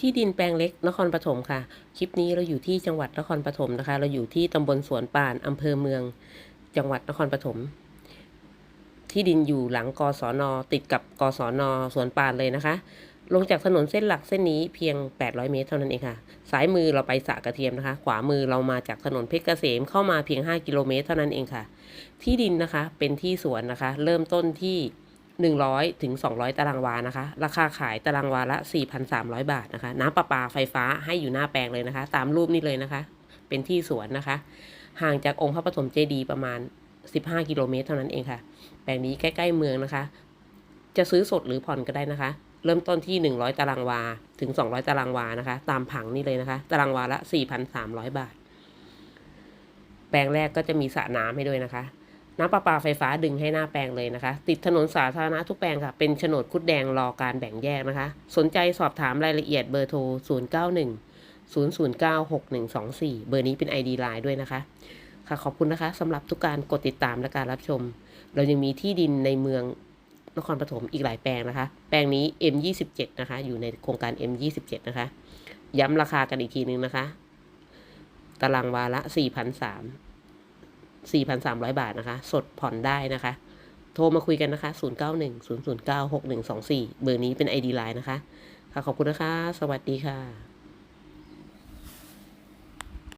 ที่ดินแปลงเล็กนครปฐมค่ะ คลิปนี้เราอยู่ที่จังหวัดนครปฐมนะคะ เราอยู่ที่ตำบลสวนป่านอำเภอเมือง จังหวัดนครปฐม ที่ดินอยู่หลังกศนติดกับกศนสวนป่านเลยนะคะ ลงจากถนนเส้นหลักเส้นนี้เพียง 800 เมตรเท่านั้นเองค่ะ ซ้ายมือเราไปสะกระเทียมนะคะ ขวามือเรามาจากถนนเพชรเกษมเข้ามาเพียง 5 กิโลเมตรเท่านั้นเองค่ะ ที่ดินนะคะเป็นที่สวนนะคะ เริ่มต้นที่ 100ถึง200 ตารางวานะคะ ราคาขายตารางวาละ 4,300 บาทนะคะ น้ำประปาไฟฟ้าให้อยู่หน้าแปลงเลยนะคะ ตามรูปนี้เลยนะคะ เป็นที่สวนนะคะ ห่างจากองค์พระปฐมเจดีย์ประมาณ 15 กิโลเมตรเท่านั้นเองค่ะ แปลงนี้ใกล้ ๆ เมืองนะคะ จะซื้อสดหรือผ่อนก็ได้นะคะ เริ่มต้นที่ 100 ตารางวาถึง 200 ตารางวานะคะ ตามผังนี่เลยนะคะ ตารางวาละ 4,300 บาท แปลงแรกก็จะมีสระน้ำให้ด้วยนะคะ น้ำประปาไฟฟ้าดึงให้หน้าแปลงเลยนะคะ ติดถนนสาธารณะทุกแปลงค่ะ เป็นโฉนดคุดแดงรอการแบ่งแยกนะคะ สนใจสอบถามรายละเอียดเบอร์โทร 091 009 6124 เบอร์นี้เป็น ID Line ด้วยนะคะ ค่ะขอบคุณนะคะสำหรับทุกการกดติดตามและการรับชม เรายังมีที่ดินในเมืองนครปฐมอีกหลายแปลงนะคะ แปลงนี้ M27 นะคะ อยู่ในโครงการ M27 นะคะ ย้ำราคากันอีกทีนึงนะคะ ตารางวาละ4,300 4,300 บาทนะคะ สดผ่อนได้นะคะ โทรมาคุยกันนะคะ 091 009 6124 เบอร์นี้เป็น ID Line นะคะ ค่ะขอบคุณนะคะ สวัสดีค่ะ